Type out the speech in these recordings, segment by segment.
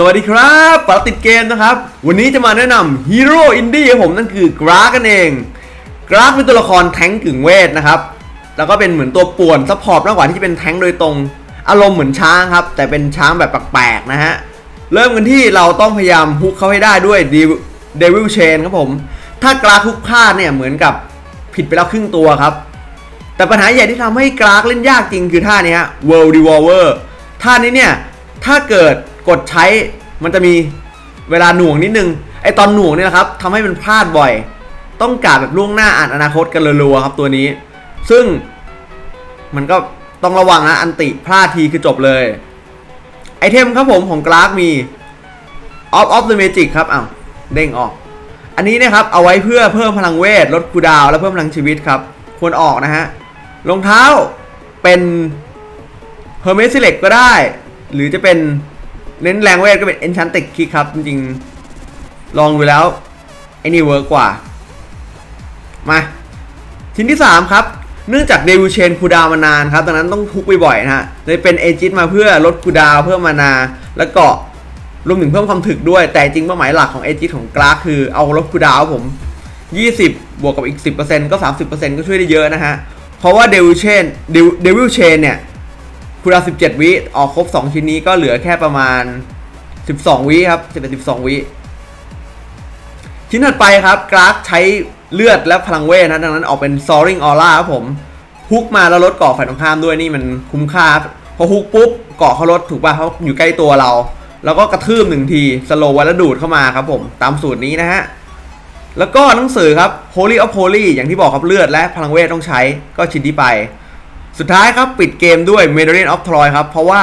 สวัสดีครับปาติดเกมนะครับ วันนี้จะมาแนะนำฮีโร่อินดี้ของผมนั่นคือกรากันเอง กราฟเป็นตัวละครแท้งกึ่งเวทนะครับ แล้วก็เป็นเหมือนตัวป่วนซัพพอร์ตมากกว่าที่จะเป็นแท้งโดยตรง อารมณ์เหมือนช้างครับ แต่เป็นช้างแบบแปลกๆนะฮะ เริ่มกันที่เราต้องพยายามฮุกเขาให้ได้ด้วยเดวิลเชนครับผม ถ้ากราฟฮุกพลาดเนี่ยเหมือนกับผิดไปแล้วครึ่งตัวครับ แต่ปัญหาใหญ่ที่ทำให้กราฟเล่นยากจริงคือท่านี้ฮะ World Revolver ท่านี้เนี่ยถ้าเกิด กดใช้มันจะมีเวลาหน่วงนิดนึงไอตอนหน่วงเนี่ยนะครับทำให้มันพลาดบ่อย ต้องกาแบบล่วงหน้าอ่านอนาคตกันรัวๆครับตัวนี้ ซึ่งมันก็ต้องระวังนะอันติพลาดทีคือจบเลยไอเทมครับผมของกราฟมี Off of the Magic ครับอ้าวเด้งออก อันนี้นะครับเอาไว้เพื่อเพิ่มพลังเวทลดคูดาว และเพิ่มพลังชีวิตครับ ควรออกนะฮะรองเท้าเป็น Hermes Select ก็ได้ หรือจะเป็น เน้นแรงเวทก็เป็น Enchanted Kick ครับ จริงๆ ลองดูแล้วไอ้นี่เวิร์กกว่า มาชิ้นที่ 3 ครับ เนื่องจากเดวิเชนคูดาวมานานครับดังนั้นต้องทุกบ่อยๆนะฮะเลยเป็นเอจิตมาเพื่อลดคูดาวเพิ่มมานา แล้วก็รวมถึงเพิ่มความถึกด้วย แต่จริงเป้าหมายหลักของเอจิตของกราคือเอาลดคูดาวผม 20 บวกกับอีก 10%ก็ 30%ก็ช่วยได้เยอะนะฮะเพราะว่าเดวิเชนเดวิลเชนเนี่ย คูดา17 วิออกครบ 2 ชิ้นนี้ก็เหลือแค่ประมาณ 12 วิครับ11 12 วิ ชิ้นถัดไปครับกราฟใช้เลือดและพลังเวทนะดังนั้นออกเป็น Soaring Aura ครับผมฮุกมาแล้วลดเกาะฝ่ายตรงข้ามด้วยนี่มันคุ้มค่าพอฮุกปุ๊บเกาะเขาลดถูกป่ะเขาอยู่ใกล้ตัวเรา แล้วก็กระทืบหนึ่งทีสโลว์ไวแล้วดูดเข้ามาครับผมตามสูตรนี้นะฮะแล้วก็หนังสือครับ Holy of Holy อย่างที่บอกครับเลือดและพลังเวทต้องใช้ก็ชิ้นที่ไป สุดท้ายครับปิดเกมด้วย Medallion of Troy ครับ เพราะว่า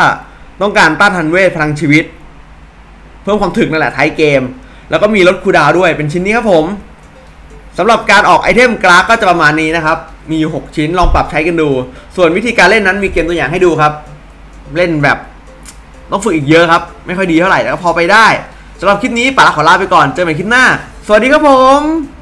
ต้องการต้านทันเวทพลังชีวิต เพิ่มความถึกนั่นแหละท้ายเกม แล้วก็มีลดคูดาวด้วยเป็นชิ้นนี้ครับผมสำหรับการออกไอเทมกราฟก็จะประมาณนี้นะครับ มีอยู่ 6 ชิ้นลองปรับใช้กันดู ส่วนวิธีการเล่นนั้นมีเกมตัวอย่างให้ดูครับ เล่นแบบต้องฝึกอีกเยอะครับ ไม่ค่อยดีเท่าไหร่แต่ก็พอไปได้สำหรับคลิปนี้ป่าขอลาไปก่อนเจอกันใหม่คลิปหน้า สวัสดีครับผม